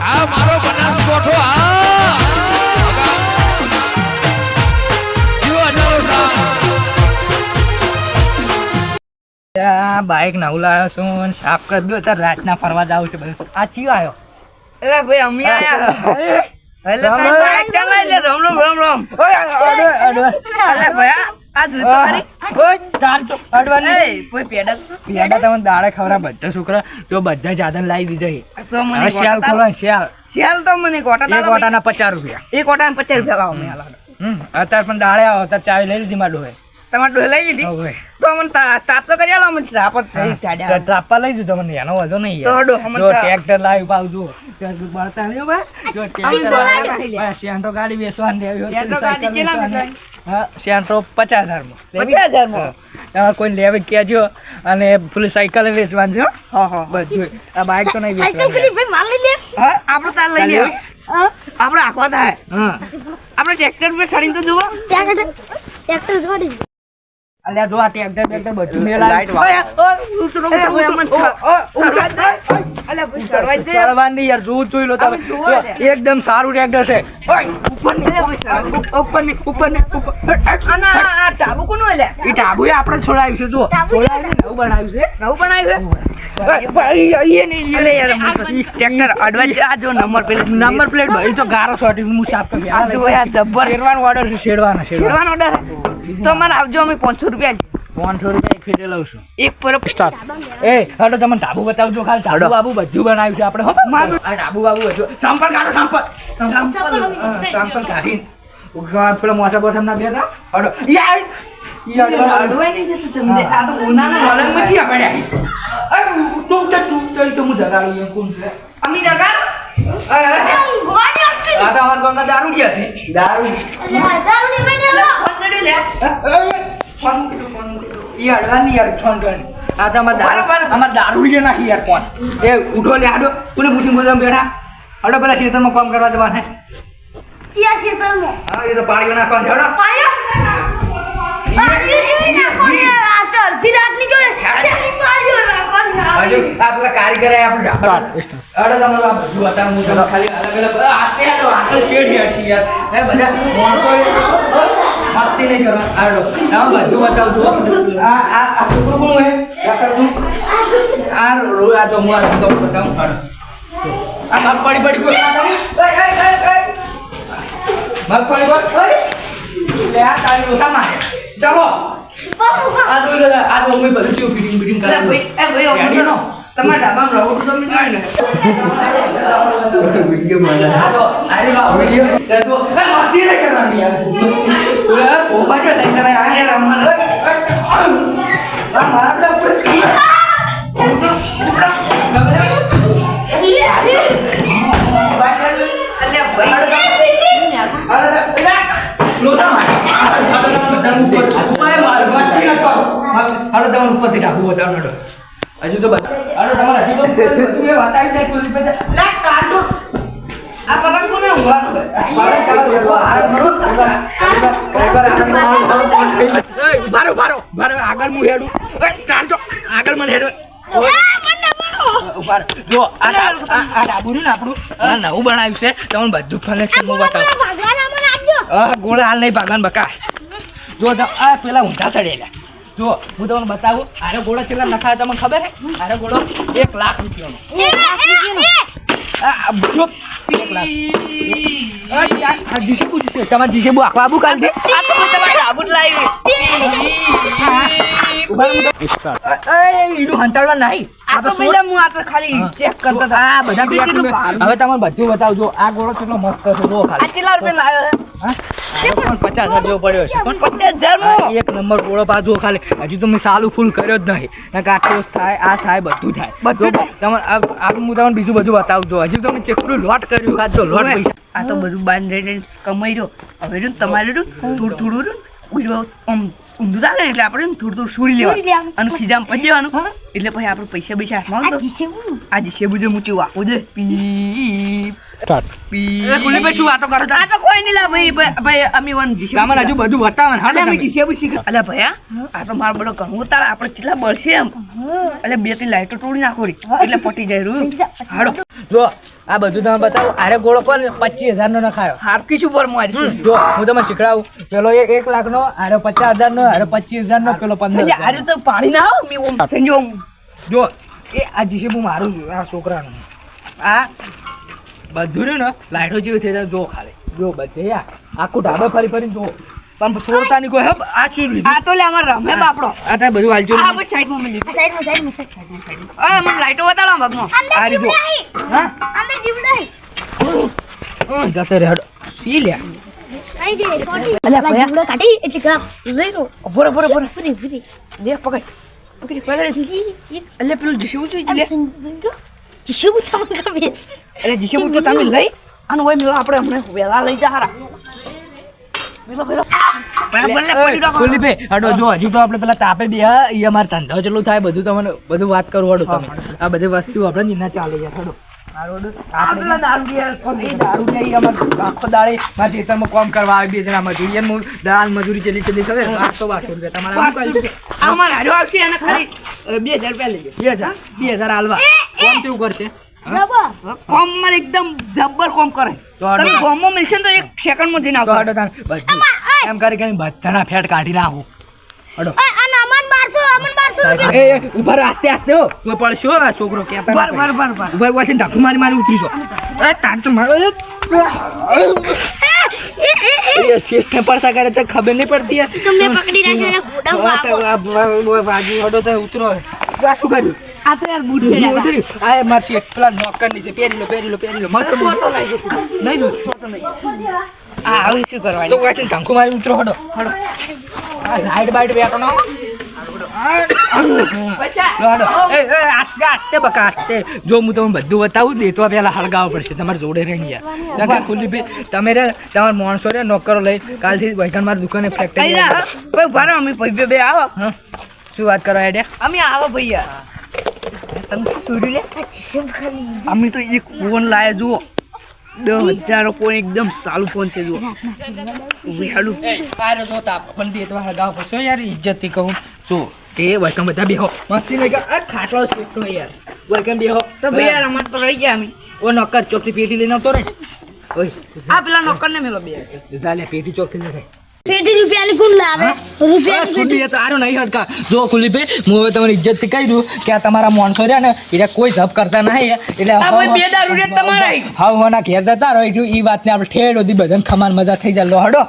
આ મારો બનાસકોઠો આ! બાઈક નવું લાવ્યો છું સાફ કરી દો રાત રાતના ફરવા જાવ છે બધું. આ ચિયો આવ્યો એટલે ભાઈ અમે આવ્યા એટલે રામ રામ. રમ રમ. ભાઈ આ જોઈ તો ખરી. ઓય, તાર તો અડવાની. એ કોઈ પેડલ પેડા? તમને દાડે ખવડાવે બધા છોકરા તો બધા જાદન લાવી દીધા છે. તો મને હવે શિયાળ ગોટા ખોલો શિયાળ શિયાળ તો મને ગોટા એક તારો પચાસ રૂપિયા. એક ગોટા પચાસ રૂપિયા લાવો મેં હાલો. હમ અત્યારે પણ દાડે આવો અત્યારે ચાવી લઈ લીધી મારું તમારે ડોહે લઈ લીધી? તો મને તાપ તો કરી આલો અમે તાપ જ થઈ ચાડ્યા ટ્રાપા લઈ દીધો મને એનો વધુ નહીં તો યાર. જો ટ્રેક્ટર લાવી પાવ જુઓ ટ્રેક્ટર બળતા નહીં હો જો ટ્રેક્ટર લાવી. લાવી. ભાઈ, શેન્ટો ગાડી બેસવાની. ગાડી શેન્ટો પચાસ હજારમાં? પચાસ હજારમાં? તમારે કોઈ લેવી કહેજો અને ફૂલ સાયકલ વેચવાની છે હો. હા હા બધું આ બાઈક તો નહીં સાયકલ પેલી ભાઈ માલ લઈ લે. હા આપણે તાર લઈ લે. આપણે આખવા થાય હા. આપણે ટ્રેક્ટર પર ચડીને તો જુઓ. ટ્રેક્ટર ટ્રેક્ટર જોડી. અલ્યા જો આ ટ્રેક્ટર બેક્ટર બધું મેળ લાઈટ. ચડવાની યાર જોવું જોઈ લો તમે. એકદમ સારું ટ્રેક્ટર છે. ઉપર. આ ટાબુ કોનું અલ્યા? ઈ ટાબુએ આપણે છોડાવ્યું છે જો છોડાવ્યું નવું બનાવ્યું છે. નવું બનાવ્યું છે? ઓય, ભાઈ, અહીંયા નહીં, અલે યાર હું તો ટ્રેક્ટર અડવા જ આ જો નંબર પ્લેટ નંબર પ્લેટ ભાઈ તો ગારો સોટી હું સાફ આ જો યાર ઓર્ડર છે શેરવાનો શેરવાનો. શેરવાનો order. તો મને આપજો અમે પાંચસો રૂપિયા જ. પાંચસો રૂપિયા એક ફીટે લઉં છું. એક પર એ હડો તમે ઢાબુ બતાવજો ખાલી. ઢાબુ બાબુ બધું બનાવ્યું છે આપણે હો. આ ઢાબુ બાબુ બધું. સંપલ કાઢો સંપલ સંપલ હા, કાઢી ઉગા મોટા બોટા ના બે હતા હડો યાર દારૂ ગયા છે દારૂ ફોન કરી લે. ફોન. ઈ અડવાની યાર ફોન કરીને આ તો અમારા દારૂ. અમારા દારૂ છે નાખી યાર ફોન એ ઉઠો લે આડો. કોને પૂછી બોલવા બેઠા. હડો પેલા ખેતરમાં કામ કરવા જવાને ખેતરમાં. હા એ તો પાણીઓ જોડે ખાલી અલગ અલગ આસ્તે શેડ યાર. બધા માણસો મસ્તી નહીં કરવા હાલો. તમે બધું બતાવું છું આ આ આ છોકરું કોણ હે લાકડનું આ રો આ તો હું આ તો બતાવું. હાલો. આ મગફળી પડી કોઈ ના કરી ઓય, ઓય, ઓય, ઓય. મગફળી પર ઓય. લે આ તાળી ડોસા મારે ચાલો. આ જોઈ લો આ તો અમે બધું કેવું ફિટિંગ ફિટિંગ કરાવી ભાઈ, એ ભાઈ, અમને તો તમારા ઢાબામાં રહોડું તો મેં જોયું ને. આ તો આરી બા વિડિયો તો મસ્તી નહીં કરવાની યાર. ઓલે ઓબા જો કરે આ યાર મારા. લોસા મારે આ તમે બધા ઉપર મારે હજુ તો બધા તમારે હજી તો બધું મેં બતાવી આપણું નવું બનાવ્યું છે તમને બધું કલેક્શન હું બતાવું ગોળા હાલ નહીં ભાગવાન બકા જો આ પેલા ઊંધા ચડેલા જો હું તમને બતાવું આરે ગોળો કેટલા નખાય તમને ખબર હે આરે ગોળો એક લાખ રૂપિયાનો એ, એ, એ. આ આ જો એક લાખ આ યાર, આ જીસીબુ છે તમારે જીસીબુ આખવા આબુ કાઢ દે આ તો તમારા જ લાવી. હવે તમારે બધું બતાવજો આ ગોળો કેટલો મસ્ત છે જો છે? પચાસ હજાર જેવો પડ્યો છે? પણ પચાસ હજાર એક નંબર ગોળો પાછો ખાલી. હજુ તો મેં સાલું ફૂલ કર્યો જ નહીં. નકર આ થાય આ થાય બધું થાય. બધું તમારે આ હું તમને બીજું બધું બતાવજો હજુ તમે ચેકડું લોટ કર્યું આ જો લોટ પૈસા. આ તો બધું બાંધ રહીને કમાઈ રહ્યો. હવે રહ્યું તમારે થોડું થોડું રહ્યું ને આમ ઊંધું થાય એટલે આપણે ને થોડું થોડું છોડી લેવાનું. અને ખીજામાં પડી દેવાનું એટલે પછી આપણે પૈસા પૈસા હાથમાં આ જીસીબુ. આજે છે બધું મૂચી પી સ્ટાર્ટ. શું વાતો કરો આ તો કોઈ નહીં લા ભાઈ ભાઈ ભાઈ અમે વન જીશે હજુ બધું બતાવો ને અમે જીશે શીખ અલે ભયા આ તો મારો બડો ઘણું તાર આપણે કેટલા બળશે એમ. એટલે બે ત્રણ લાઈટો તોડી નાખો રી. એટલે પટી જાય રૂ. હાડો જો આ બધું તમે બતાવો. આરે ગોળો પર પચીસ હજાર નો નખાયો. હારકી શું પર મારી જો હું તમને શીખડાવું. પેલો એક એક લાખ નો આરે પચાસ હજાર નો આરે પચીસ હજાર નો પેલો પંદર સંજય તો પાણી ના આવો મેં ઓમ જો. એ આ જીશે હું મારું છું, આ છોકરાનું. આ બધું રહ્યું ને લાઈટો જેવી થઈ જાય જો ખાલી. જો બધે આખું ઢાબે ફરી ફરી જો. પણ છોડતા ની કોઈ હબ આ શું લીધું? આ તો લે અમાર રમે બાપડો. આ તો બધું હાલજો આ બસ સાઈડમાં સાઈડમાં સાઈડ. માં આ મને લાઈટો બતાડો આ ભાગમાં આ અંદર રીતો. હા? અંદર જીવડાઈ જતે રે હડો. સી લે. અહીં જે કોટી અલ્યા, જીવડો કાઢી એટલે ફરી ફરી. પકડ. પકડી પકડી. એટલે પેલું લે તમને ગમે એટલે જીશું તો તમે લઈ અને હોય મેલો આપણે હમણાં વેલા લઈ જા હારા. પેલો પેલો બરાબર લે પડી રાખો. કુલદીપે, હડો જો હજુ તો આપણે પેલા તાપે બે ઈ અમારે ધંધો ચેટલું થાય બધું તમને બધું વાત કરું હડો તમે. આ બધી વસ્તુ આપણે જ ના ચાલે છે હડો. અમારે આખો દાડે મારા ખેતરમાં કામ કરવા આવે બે જણા મજૂરી. એમ દાળ મજૂરી ચલી ચલી ખબર આઠસો બારસો રૂપિયા તમારે આવશે એને ખાલી બે હજાર રૂપિયા બે હજાર? બે હજાર હાલવા કોમ કેવું કરશે? બરાબર કોમમાં એકદમ જબ્બર કોમ કરે. તો હાડો. તમે મિલશે તો એક સેકન્ડમાં જઈને તો આવશે હડો એમ કરી બધાના ફેટ કાઢી નાખો. હડો અને અમન બારસો અમન બારસો રૂપિયા એ ઊભા આસ્તે આસ્તે હો. તું પડશો? આ છોકરો કે બાર બાર બાર બાર ઊભા રહો, ધાકુ મારી મારી મારી ઉતરીશો અરે તાર તો મારો એ, પડતા કરે તો ખબર નહીં પડતી તમને પકડી રાખીને બાજુ હડો તો ઉતરો. આ શું કર્યું? આ તો યાર બૂટ છે આ માર શેઠ પેલા નોકર નીચે પહેરી લો પહેરી લો પહેરી લો મસ્ત ફોટો લઈ નહીં. લો. આ હવે શું તો વાંચીને ધક્કો મારી ઉતરો હડો હડો. આ લાઈટ બાઈટ બેઠો જો હું તમને બધું બતાવું ને તો પેલા હળગાવવા પડશે તમારે જોડે રહી ગયા ભી તમે રે તમારા માણસો રે નોકરો લઈ કાલથી વૈકણ મારી દુકાને ફેક્ટરી ભારો અમે ભાઈ બે આવો શું વાત કરો એડે અમે આવો ભાઈ તમે શું સોર્યું લે અમે તો એક ફોન લાયા જુઓ દસ હજાર ફોન એકદમ સારું ફોન છે જુઓ આરે જો તાપ પણ તો હળગાવવા પડશે યાર ઇજ્જતથી કહું. જો એ વૈકણ બધા બેહો. મસ્તી નહીં આ ખાટલો શેઠનો યાર. વૈકણ બેહો. તો ભાઈ યાર અમારે તો રહી ગયા અમે. ઓ નોકર ચોકથી પેટી લઈને આવતો રે ઓય આ પેલા નોકર ને મેલો બે. ચાલે પેટી ચોકથી લે પેટી રૂપિયાની કોણ લાવે. રૂપિયા સુધી તો આરો નહીં હટકા જો કુલીપે હું હવે તમારી ઇજ્જતથી કહી દઉં કે આ તમારા માણસો રહ્યા ને એટલે કોઈ જપ કરતા નહીં એટલે બે દારૂ રે તમારા. હા હોના ઘેર જતા રહી એટલું ઈ વાતને આપણે ઠેડ સુધી બધાને ખમાન મજા થઈ જાય. લો હડો.